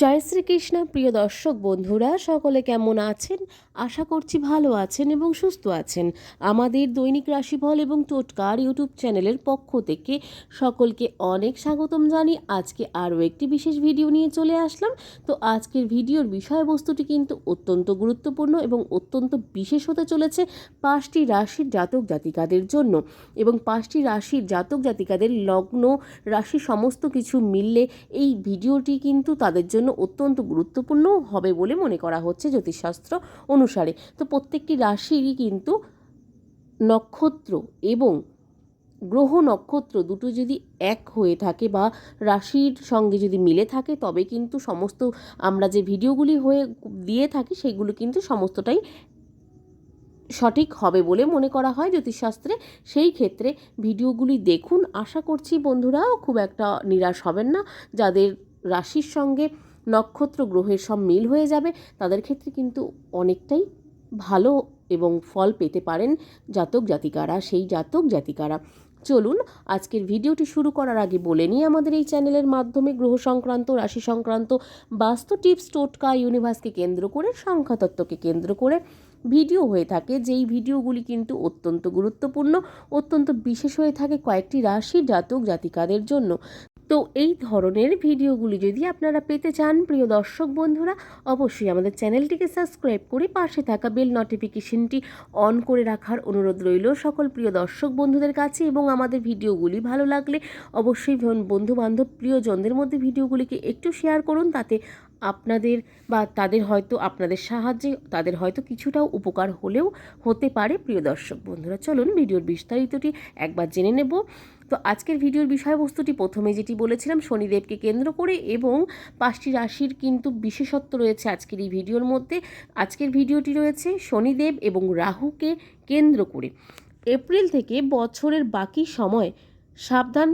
জয় শ্রীকৃষ্ণ, প্রিয় দর্শক বন্ধুরা, সকলে কেমন আছেন? আশা করছি ভালো আছেন এবং সুস্থ আছেন। আমাদের দৈনিক রাশিফল এবং টোটকার ইউটিউব চ্যানেলের পক্ষ থেকে সকলকে অনেক স্বাগতম জানি আজকে আরও একটি বিশেষ ভিডিও নিয়ে চলে আসলাম। তো আজকের ভিডিওর বিষয়বস্তুটি কিন্তু অত্যন্ত গুরুত্বপূর্ণ এবং অত্যন্ত বিশেষ হতে চলেছে পাঁচটি রাশির জাতক জাতিকাদের জন্য। এবং পাঁচটি রাশির জাতক জাতিকাদের লগ্ন রাশি সমস্ত কিছু মিললে এই ভিডিওটি কিন্তু তাদের জন্য অত্যন্ত গুরুত্বপূর্ণ হবে বলে মনে করা হচ্ছে জ্যোতিষশাস্ত্র অনুসারে। তো প্রত্যেকটি রাশিরই কিন্তু নক্ষত্র এবং গ্রহ নক্ষত্র দুটো যদি এক হয়ে থাকে বা রাশির সঙ্গে যদি মিলে থাকে, তবে কিন্তু সমস্ত আমরা যে ভিডিওগুলি হয়ে দিয়ে থাকি, সেগুলো কিন্তু সমস্তটাই সঠিক হবে বলে মনে করা হয় জ্যোতিষশাস্ত্রে। সেই ক্ষেত্রে ভিডিওগুলি দেখুন। আশা করছি বন্ধুরাও খুব একটা নিরাশ হবেন না। যাদের রাশির সঙ্গে নক্ষত্র গ্রহের সব মিল হয়ে যাবে, তাদের ক্ষেত্রে কিন্তু অনেকটাই ভালো এবং ফল পেতে পারেন জাতক জাতিকারা, সেই জাতক জাতিকারা। চলুন, আজকের ভিডিওটি শুরু করার আগে বলে নিই, আমাদের এই চ্যানেলের মাধ্যমে গ্রহ সংক্রান্ত, রাশি সংক্রান্ত, বাস্তু টিপস, টোটকা, ইউনিভার্সকে কেন্দ্র করে, সংখ্যাতত্ত্বকে কেন্দ্র করে ভিডিও হয়ে থাকে। যেই ভিডিওগুলি কিন্তু অত্যন্ত গুরুত্বপূর্ণ, অত্যন্ত বিশেষ হয়ে থাকে কয়েকটি রাশির জাতক জাতিকাদের জন্য। তো এই ধরনের ভিডিওগুলি যদি আপনারা পেতে চান, প্রিয় দর্শক বন্ধুরা, অবশ্যই আমাদের চ্যানেলটিকে সাবস্ক্রাইব করে পাশে থাকা বেল নোটিফিকেশনটি অন করে রাখার অনুরোধ রইল সকল প্রিয় দর্শক বন্ধুদের কাছে এবং আমাদের ভিডিওগুলি ভালো লাগলে অবশ্যই বন্ধু বান্ধব প্রিয়জনদের মধ্যে ভিডিওগুলিকে একটু শেয়ার করুন। তাতে আপনাদের বা তাদের হয়তো আপনাদের সাহায্যে তাদের হয়তো কিছুটাও উপকার হলেও হতে পারে, প্রিয় দর্শক বন্ধুরা। চলুন ভিডিওর বিস্তারিতটি একবার জেনে নেব। তো আজকের ভিডিওর বিষয়বস্তুটি প্রথমে যেটি বলেছিলাম, শনিদেবকে কেন্দ্র করে এবং পাঁচটি রাশির কিন্তু বিশেষত্ব রয়েছে আজকের এই ভিডিওর মধ্যে। আজকের ভিডিওটি রয়েছে শনিদেব এবং রাহুকে কেন্দ্র করে। এপ্রিল থেকে বছরের বাকি সময় সাবধান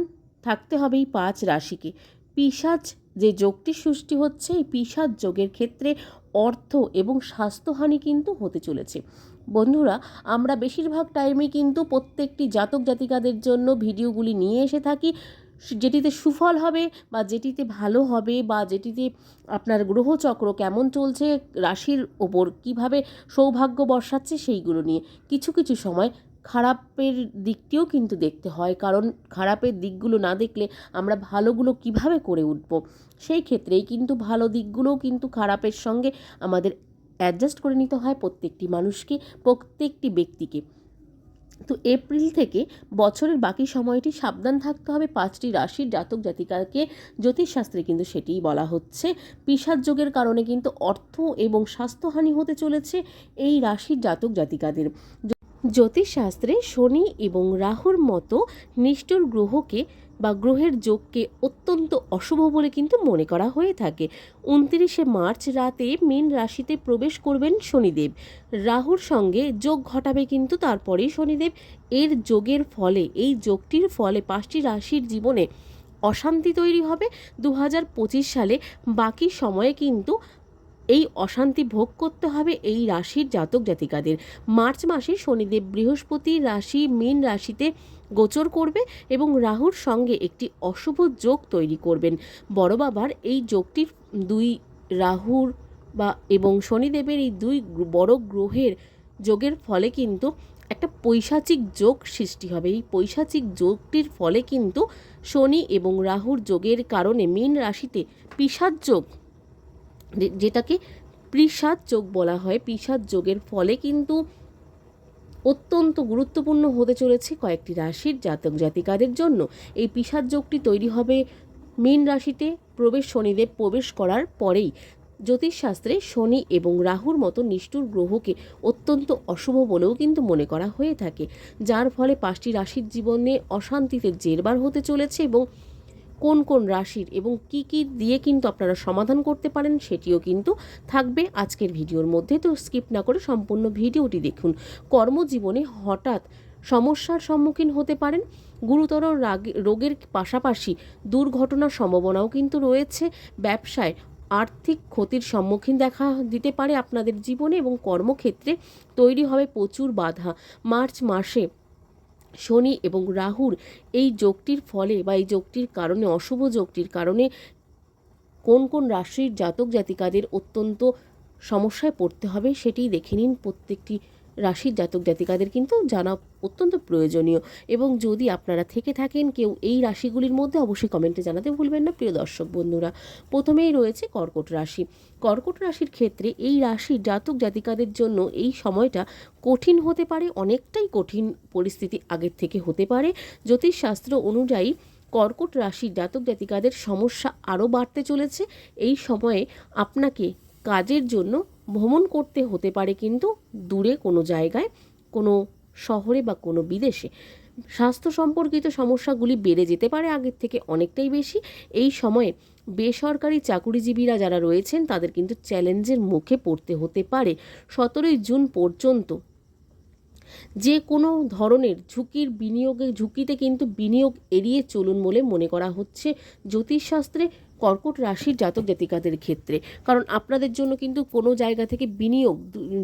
থাকতে হবে এই পাঁচ রাশিকে। পিসাজ যে যোগটি সৃষ্টি হচ্ছে, এই পিসাজ যোগের ক্ষেত্রে অর্থ এবং স্বাস্থ্যহানি কিন্তু হতে চলেছে। বন্ধুরা, আমরা বেশিরভাগ টাইমে কিন্তু প্রত্যেকটি জাতক জাতিকাদের জন্য ভিডিওগুলি নিয়ে এসে থাকি। যেটিতে সুফল হবে বা যেটিতে ভালো হবে বা যেটিতে আপনার গ্রহচক্র কেমন চলছে, রাশির ওপর কীভাবে সৌভাগ্য বর্ষাচ্ছে সেইগুলো নিয়ে কিছু কিছু সময় খারাপের দিকটিও কিন্তু দেখতে হয়। কারণ খারাপের দিকগুলো না দেখলে আমরা ভালোগুলো কীভাবে করে উঠব? সেই ক্ষেত্রেই কিন্তু ভালো দিকগুলোও কিন্তু খারাপের সঙ্গে আমাদের অ্যাডজাস্ট করে নিতে হয় প্রত্যেকটি মানুষকে, প্রত্যেকটি ব্যক্তিকে। তো এপ্রিল থেকে বছরের বাকি সময়টি সাবধান থাকতে হবে পাঁচটি রাশির জাতক জাতিকাকে। জ্যোতিষশাস্ত্রে কিন্তু সেটিই বলা হচ্ছে। পিসার যোগের কারণে কিন্তু অর্থ এবং স্বাস্থ্যহানি হতে চলেছে এই রাশির জাতক জাতিকাদের। জ্যোতিষশাস্ত্রে শনি এবং রাহুর মতো নিষ্ঠুর গ্রহকে বা গ্রহের যোগকে অত্যন্ত অশুভ বলে কিন্তু মনে করা হয়ে থাকে। উনত্রিশে মার্চ রাতে মীন রাশিতে প্রবেশ করবেন শনিদেব। রাহুর সঙ্গে যোগ ঘটাবে কিন্তু তারপরেই শনিদেব। এর যোগের ফলে, এই যোগটির ফলে পাঁচটি রাশির জীবনে অশান্তি তৈরি হবে। দু হাজার পঁচিশ সালে বাকি সময়ে কিন্তু এই অশান্তি ভোগ করতে হবে এই রাশির জাতক জাতিকাদের। মার্চ মাসে শনিদেব বৃহস্পতি রাশি মীন রাশিতে গোচর করবে এবং রাহুর সঙ্গে একটি অশুভ যোগ তৈরি করবেন। বড় বাবার এই যোগটির দুই রাহুর বা এবং শনিদেবের এই দুই বড় গ্রহের যোগের ফলে কিন্তু একটা পৈশাচিক যোগ সৃষ্টি হবে। এই পৈশাচিক যোগটির ফলে কিন্তু শনি এবং রাহুর যোগের কারণে মীন রাশিতে পিসাদ যোগ যেটাকে প্রিসাদ যোগ বলা হয়। পিসাদ যোগের ফলে কিন্তু অত্যন্ত গুরুত্বপূর্ণ হতে চলেছে কয়েকটি রাশির জাতক জাতিকাদের জন্য। এই পিসাদ যোগটি তৈরি হবে মীন রাশিতে। প্রবেশ শনিদেব প্রবেশ করার পরেই জ্যোতিষশাস্ত্রে শনি এবং রাহুর মতো নিষ্ঠুর গ্রহকে অত্যন্ত অশুভ বলেও কিন্তু মনে করা হয়ে থাকে। যার ফলে পাঁচটি রাশির জীবনে অশান্তিতে জেরবার হতে চলেছে এবং কোন কোন রাশির এবং কি কি দিয়ে কিন্তু আপনারা সমাধান করতে পারেন সেটিও কিন্তু থাকবে আজকের ভিডিওর মধ্যে। তো স্কিপ না করে সম্পূর্ণ ভিডিওটি দেখুন। কর্মজীবনে হঠাৎ সমস্যার সম্মুখীন হতে পারেন। গুরুতর রাগ, রোগের পাশাপাশি দুর্ঘটনার সম্ভাবনাও কিন্তু রয়েছে। ব্যবসায় আর্থিক ক্ষতির সম্মুখীন দেখা দিতে পারে আপনাদের জীবনে এবং কর্মক্ষেত্রে তৈরি হবে প্রচুর বাধা। মার্চ মাসে শনি এবং রাহুর এই যোগটির ফলে বা এই যোগটির কারণে, অশুভ যোগটির কারণে কোন কোন রাশির জাতক জাতিকাদের অত্যন্ত সমস্যায় পড়তে হবে সেটি দেখে নিন প্রত্যেকটি রাশির জাতক জাতিকাদের কিন্তু জানা অত্যন্ত প্রয়োজনীয়। এবং যদি আপনারা থেকে থাকেন কেউ এই রাশিগুলির মধ্যে, অবশ্যই কমেন্টে জানাতে ভুলবেন না, প্রিয় দর্শক বন্ধুরা। প্রথমেই রয়েছে কর্কট রাশি। কর্কট রাশির ক্ষেত্রে এই রাশির জাতক জাতিকাদের জন্য এই সময়টা কঠিন হতে পারে, অনেকটাই কঠিন পরিস্থিতি আগের থেকে হতে পারে। জ্যোতিষশাস্ত্র অনুযায়ী কর্কট রাশির জাতক জাতিকাদের সমস্যা আরও বাড়তে চলেছে। এই সময়ে আপনাকে কাজের জন্য ভ্রমণ করতে হতে পারে কিন্তু দূরে কোনো জায়গায়, কোনো শহরে বা কোনো বিদেশে। স্বাস্থ্য সম্পর্কিত সমস্যাগুলি বেড়ে যেতে পারে আগের থেকে অনেকটাই বেশি। এই সময়ে বেসরকারি চাকুরিজীবীরা যারা রয়েছেন তাদের কিন্তু চ্যালেঞ্জের মুখে পড়তে হতে পারে। সতেরোই জুন পর্যন্ত যে কোনো ধরনের ঝুঁকির বিনিয়োগে, ঝুঁকিতে কিন্তু বিনিয়োগ এড়িয়ে চলুন বলে মনে করা হচ্ছে জ্যোতিষশাস্ত্রে কর্কট রাশির জাতক জাতিকাদের ক্ষেত্রে। কারণ আপনাদের জন্য কিন্তু কোনো জায়গা থেকে বিনিয়োগ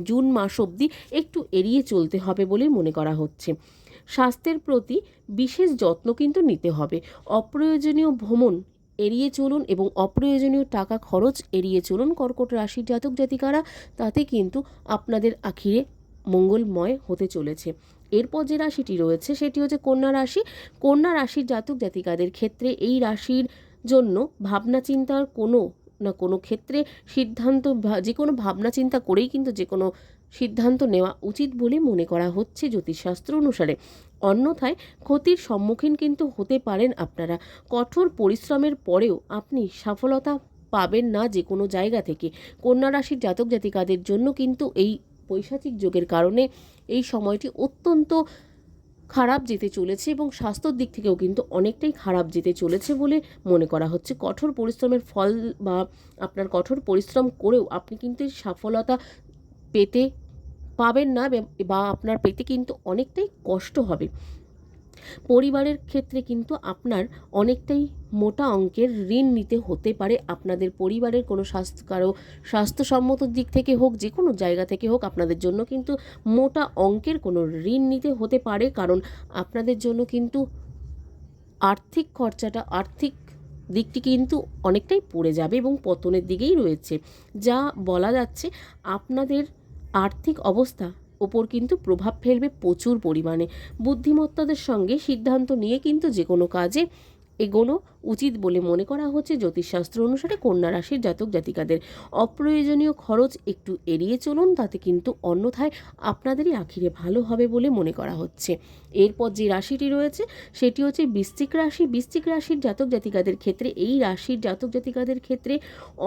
জুন মাস অবধি একটু এড়িয়ে চলতে হবে বলে মনে করা হচ্ছে। স্বাস্থ্যের প্রতি বিশেষ যত্ন কিন্তু নিতে হবে। অপ্রয়োজনীয় ভ্রমণ এড়িয়ে চলুন এবং অপ্রয়োজনীয় টাকা খরচ এড়িয়ে চলুন কর্কট রাশির জাতক জাতিকারা, তাতে কিন্তু আপনাদের আখিরে মঙ্গলময় হতে চলেছে। এরপর যে রাশিটি রয়েছে সেটি হচ্ছে কন্যা রাশি। কন্যা রাশির জাতক জাতিকাদের ক্ষেত্রে এই রাশির জন্য ভাবনা চিন্তার কোনো না কোনো ক্ষেত্রে সিদ্ধান্ত যে কোনো ভাবনা চিন্তা করেই কিন্তু যে কোনো সিদ্ধান্ত নেওয়া উচিত বলে মনে করা হচ্ছে জ্যোতিষশাস্ত্র অনুসারে। অন্যথায় ক্ষতির সম্মুখীন কিন্তু হতে পারেন আপনারা। কঠোর পরিশ্রমের পরেও আপনি সফলতা পাবেন না যে কোনো জায়গা থেকে। কন্যা রাশির জাতক জাতিকাদের জন্য কিন্তু এই পৈশাচিক যোগের কারণে এই সময়টি অত্যন্ত খারাপ যেতে চলেছে এবং স্বাস্থ্যর দিক থেকেও কিন্তু অনেকটাই খারাপ যেতে চলেছে বলে মনে করা হচ্ছে। কঠোর পরিশ্রমের ফল বা আপনার কঠোর পরিশ্রম করেও আপনি কিন্তু সফলতা পেতে পাবেন না বা আপনার পেতে কিন্তু অনেকটাই কষ্ট হবে। পরিবারের ক্ষেত্রে কিন্তু আপনার অনেকটাই মোটা অঙ্কের ঋণ নিতে হতে পারে। আপনাদের পরিবারের কোনো স্বাস্থ্য কারও স্বাস্থ্যসম্মত দিক থেকে হোক, যে কোনো জায়গা থেকে হোক, আপনাদের জন্য কিন্তু মোটা অঙ্কের কোনো ঋণ নিতে হতে পারে। কারণ আপনাদের জন্য কিন্তু আর্থিক খরচাটা, আর্থিক দিকটি কিন্তু অনেকটাই পড়ে যাবে এবং পতনের দিকেই রয়েছে। যা বলা যাচ্ছে, আপনাদের আর্থিক অবস্থা ওপর কিন্তু প্রভাব ফেলবে প্রচুর পরিমাণে। বুদ্ধিমত্তাদের সঙ্গে সিদ্ধান্ত নিয়ে কিন্তু যে কোনো কাজে এগোনো উচিত বলে মনে করা হচ্ছে জ্যোতিষশাস্ত্র অনুসারে কন্যা রাশির জাতক জাতিকাদের। অপ্রয়োজনীয় খরচ একটু এড়িয়ে চলুন, তাতে কিন্তু অন্যথায় আপনাদেরই আখিরে ভালো হবে বলে মনে করা হচ্ছে। এরপর যে রাশিটি রয়েছে, সেটি হচ্ছে বৃশ্চিক রাশি। বৃশ্চিক রাশির জাতক জাতিকাদের ক্ষেত্রে এই রাশির জাতক জাতিকাদের ক্ষেত্রে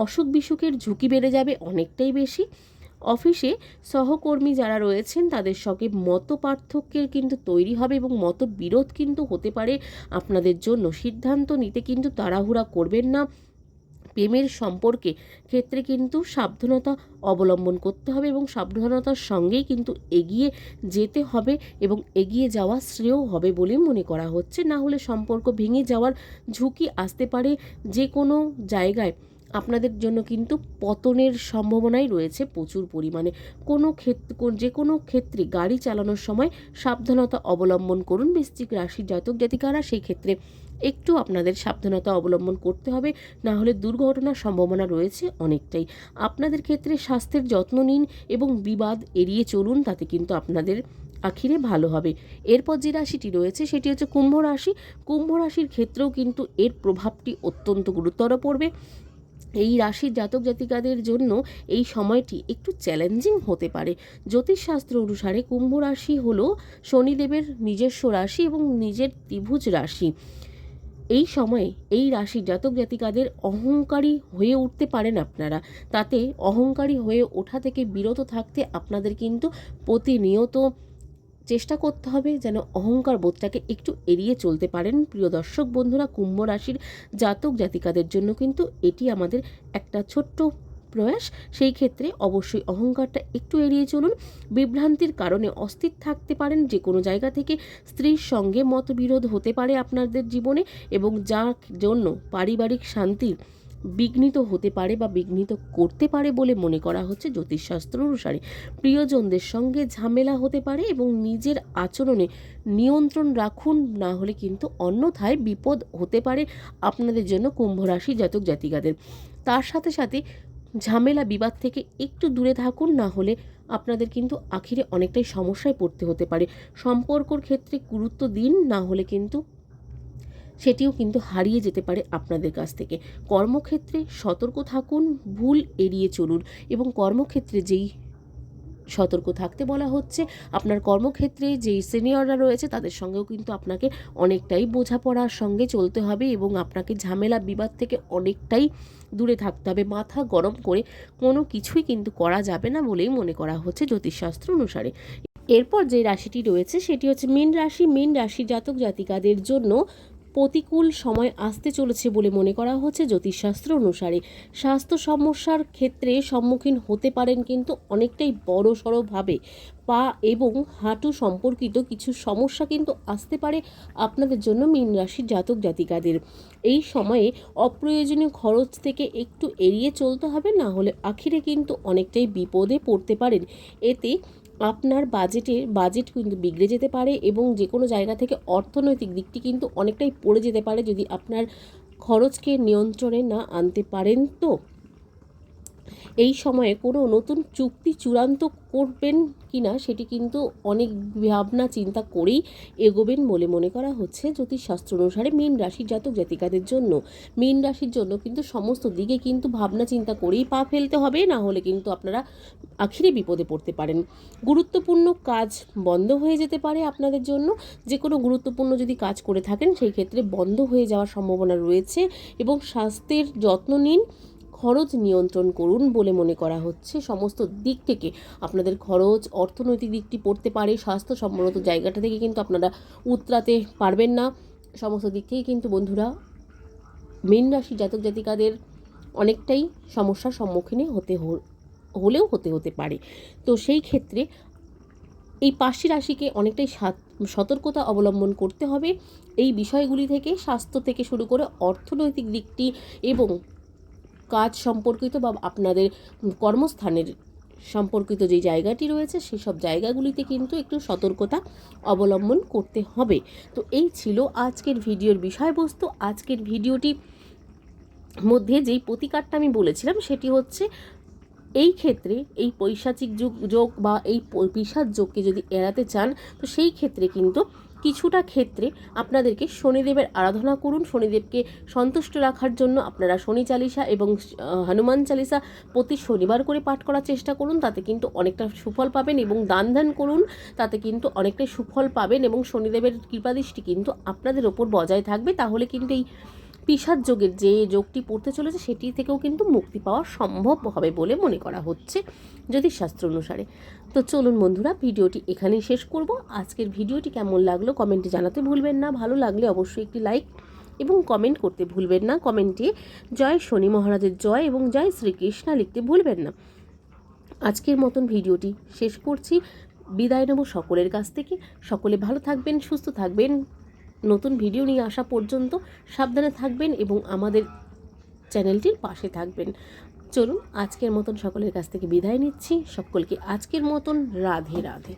অসুখ বিসুখের ঝুঁকি বেড়ে যাবে অনেকটাই বেশি। অফিসে সহকর্মী যারা রয়েছেন, তাদের সঙ্গে মত পার্থক্যের কিন্তু তৈরি হবে এবং মত বিরোধ কিন্তু হতে পারে আপনাদের জন্য। সিদ্ধান্ত নিতে কিন্তু তাড়াহুড়া করবেন না। প্রেমের সম্পর্কে ক্ষেত্রে কিন্তু সাবধানতা অবলম্বন করতে হবে এবং সাবধানতার সঙ্গেই কিন্তু এগিয়ে যেতে হবে এবং এগিয়ে যাওয়া শ্রেয় হবে বলে মনে করা হচ্ছে। না হলে সম্পর্ক ভেঙে যাওয়ার ঝুঁকি আসতে পারে যে কোনো জায়গায়। আপনাদের জন্য কিন্তু পতনের সম্ভাবনাই রয়েছে প্রচুর পরিমাণে। কোনো ক্ষেত্র যে কোনো ক্ষেত্রে গাড়ি চালানোর সময় সাবধানতা অবলম্বন করুন। বৃশ্চিক রাশির জাতক জাতিকারা সেই ক্ষেত্রে একটু আপনাদের সাবধানতা অবলম্বন করতে হবে, না হলে দুর্ঘটনার সম্ভাবনা রয়েছে অনেকটাই। আপনাদের ক্ষেত্রে স্বাস্থ্যের যত্ন নিন এবং বিবাদ এড়িয়ে চলুন, তাতে কিন্তু আপনাদের আখিরে ভালো হবে। এরপর যে রাশিটি রয়েছে সেটি হচ্ছে কুম্ভ রাশি। কুম্ভ রাশির ক্ষেত্রেও কিন্তু এর প্রভাবটি অত্যন্ত গুরুতর পড়বে। এই রাশির জাতক জাতিকাদের জন্য এই সময়টি একটু চ্যালেঞ্জিং হতে পারে। জ্যোতিষশাস্ত্র অনুসারে কুম্ভ রাশি হল শনিদেবের নিজস্ব রাশি এবং নিজের ত্রিভুজ রাশি। এই সময়ে এই রাশির জাতক জাতিকাদের অহংকারী হয়ে উঠতে পারেন আপনারা। তাতে অহংকারী হয়ে ওঠা থেকে বিরত থাকতে আপনাদের কিন্তু প্রতিনিয়ত চেষ্টা করতে হবে যেন অহংকার বোধটাকে একটু এড়িয়ে চলতে পারেন। প্রিয় দর্শক বন্ধুরা, কুম্ভ রাশির জাতক জাতিকাদের জন্য কিন্তু এটি আমাদের একটা ছোট্ট প্রয়াস। সেই ক্ষেত্রে অবশ্যই অহংকারটা একটু এড়িয়ে চলুন। বিভ্রান্তির কারণে অস্থির থাকতে পারেন। যে কোনো জায়গা থেকে স্ত্রীর সঙ্গে মতবিরোধ হতে পারে আপনাদের জীবনে এবং যার জন্য পারিবারিক শান্তির বিঘ্নিত হতে পারে বা বিঘ্নিত করতে পারে বলে মনে করা হচ্ছে জ্যোতিষশাস্ত্র অনুসারে। প্রিয়জনদের সঙ্গে ঝামেলা হতে পারে এবং নিজের আচরণে নিয়ন্ত্রণ রাখুন, না হলে কিন্তু অন্যথায় বিপদ হতে পারে আপনাদের জন্য কুম্ভ রাশি জাতক জাতিকাদের। তার সাথে সাথে ঝামেলা বিবাদ থেকে একটু দূরে থাকুন, না হলে আপনাদের কিন্তু আখিরে অনেকটাই সমস্যায় পড়তে হতে পারে। সম্পর্কর ক্ষেত্রে গুরুত্ব দিন, না হলে কিন্তু সেটিও কিন্তু হারিয়ে যেতে পারে আপনাদের কাছ থেকে। কর্মক্ষেত্রে সতর্ক থাকুন, ভুল এড়িয়ে চলুন এবং কর্মক্ষেত্রে যেই সতর্ক থাকতে বলা হচ্ছে, আপনার কর্মক্ষেত্রে যেই সিনিয়ররা রয়েছে তাদের সঙ্গেও কিন্তু আপনাকে অনেকটাই বোঝাপড়ার সঙ্গে চলতে হবে এবং আপনাকে ঝামেলা বিবাদ থেকে অনেকটাই দূরে থাকতে হবে। মাথা গরম করে কোনো কিছুই কিন্তু করা যাবে না বলেই মনে করা হচ্ছে জ্যোতিষশাস্ত্র অনুসারে। এরপর যে রাশিটি রয়েছে সেটি হচ্ছে মীন রাশি। মীন রাশি জাতক জাতিকাদের জন্য প্রতিকূল সময় আসতে চলেছে বলে মনে করা হচ্ছে জ্যোতিষশাস্ত্র অনুসারে। স্বাস্থ্য সমস্যার ক্ষেত্রে সম্মুখীন হতে পারেন কিন্তু অনেকটাই বড় সড়োভাবে পা এবং হাঁটু সম্পর্কিত কিছু সমস্যা কিন্তু আসতে পারে আপনাদের জন্য মীন রাশির জাতক জাতিকাদের। এই সময়ে অপ্রয়োজনীয় খরচ থেকে একটু এড়িয়ে চলতে হবে, না হলে আখিরে কিন্তু অনেকটাই বিপদে পড়তে পারেন। এতে আপনার বাজেটের বাজেট কিন্তু বিগড়ে যেতে পারে এবং যে কোনো জায়গা থেকে অর্থনৈতিক দিকটি কিন্তু অনেকটাই পড়ে যেতে পারে যদি আপনার খরচকে নিয়ন্ত্রণে না আনতে পারেন তো। এই সময়ে কোনো নতুন চুক্তি চূড়ান্ত করবেন কি না সেটি কিন্তু অনেক ভাবনা চিন্তা করেই এগোবেন বলে মনে করা হচ্ছে জ্যোতিষশাস্ত্র অনুসারে মীন রাশির জাতক জাতিকাদের জন্য। মীন রাশির জন্য কিন্তু সমস্ত দিকে কিন্তু ভাবনা চিন্তা করেই পা ফেলতে হবে, না হলে কিন্তু আপনারা আখিরে বিপদে পড়তে পারেন। গুরুত্বপূর্ণ কাজ বন্ধ হয়ে যেতে পারে আপনাদের জন্য। যে কোনো গুরুত্বপূর্ণ যদি কাজ করে থাকেন, সেই ক্ষেত্রে বন্ধ হয়ে যাওয়ার সম্ভাবনা রয়েছে এবং স্বাস্থ্যের যত্ন নিন। খরচ নিয়ন্ত্রণ করুন বলে মনে করা হচ্ছে। সমস্ত দিক থেকে আপনাদের খরচ, অর্থনৈতিক দিকটি পড়তে পারে, স্বাস্থ্য সম্মত জায়গাটা থেকে কিন্তু আপনারা উতরাতে পারবেন না। সমস্ত দিক থেকে কিন্তু বন্ধুরা, মীন রাশি জাতক জাতিকাদের অনেকটাই সমস্যার সম্মুখীনে হতে হলেও হতে হতে পারে। তো সেই ক্ষেত্রে এই পাঁচটি রাশিকে অনেকটাই সাত- সতর্কতা অবলম্বন করতে হবে। এই বিষয়গুলি থেকে, স্বাস্থ্য থেকে শুরু করে অর্থনৈতিক দিকটি এবং কাজ সম্পর্কিত বা আপনাদের কর্মস্থানের সম্পর্কিত যে জায়গাটি রয়েছে সেসব জায়গাগুলিতে কিন্তু একটু সতর্কতা অবলম্বন করতে হবে। তো এই ছিল আজকের ভিডিওর বিষয়বস্তু। আজকের ভিডিওটি মধ্যে যেই প্রতিকারটা আমি বলেছিলাম, সেটি হচ্ছে এই ক্ষেত্রে এই পৈশাচিক যুগ, যোগ বা এই প- পিশাচ যোগকে যদি এড়াতে চান, তো সেই ক্ষেত্রে কিন্তু কিছুটা ক্ষেত্রে আপনাদেরকে শনিদেবের আরাধনা করুন। শনিদেবকে সন্তুষ্ট রাখার জন্য আপনারা শনি চালিসা এবং হনুমান চালিসা প্রতি শনিবার করে পাঠ করার চেষ্টা করুন। তাতে কিন্তু অনেকটা সুফল পাবেন এবং দান ধ্যান করুন। তাতে কিন্তু অনেকটাই সুফল পাবেন এবং শনিদেবের কৃপাদৃষ্টি কিন্তু আপনাদের ওপর বজায় থাকবে। তাহলে কিন্তু এই পিসার যোগের যে যোগটি পড়তে চলেছে, সেটি থেকেও কিন্তু মুক্তি পাওয়া সম্ভব হবে বলে মনে করা হচ্ছে জ্যোতিষশাস্ত্র অনুসারে। তো চলুন বন্ধুরা, ভিডিওটি এখানেই শেষ করব। আজকের ভিডিওটি কেমন লাগল কমেন্টে জানাতে ভুলবেন না। ভালো লাগলে অবশ্যই একটি লাইক এবং কমেন্ট করতে ভুলবেন না। কমেন্টে জয় শনি মহারাজের জয় এবং জয় শ্রীকৃষ্ণা লিখতে ভুলবেন না। আজকের মতন ভিডিওটি শেষ করছি। বিদায় নেব সকলের কাছ থেকে। সকলে ভালো থাকবেন, সুস্থ থাকবেন। নতুন ভিডিও নিয়ে আসা পর্যন্ত সাবধানে থাকবেন এবং আমাদের চ্যানেলটির পাশে থাকবেন। চলুন আজকের মতন সকলের কাছ থেকে বিদায় নিচ্ছি। সকলকে আজকের মতন রাধে রাধে।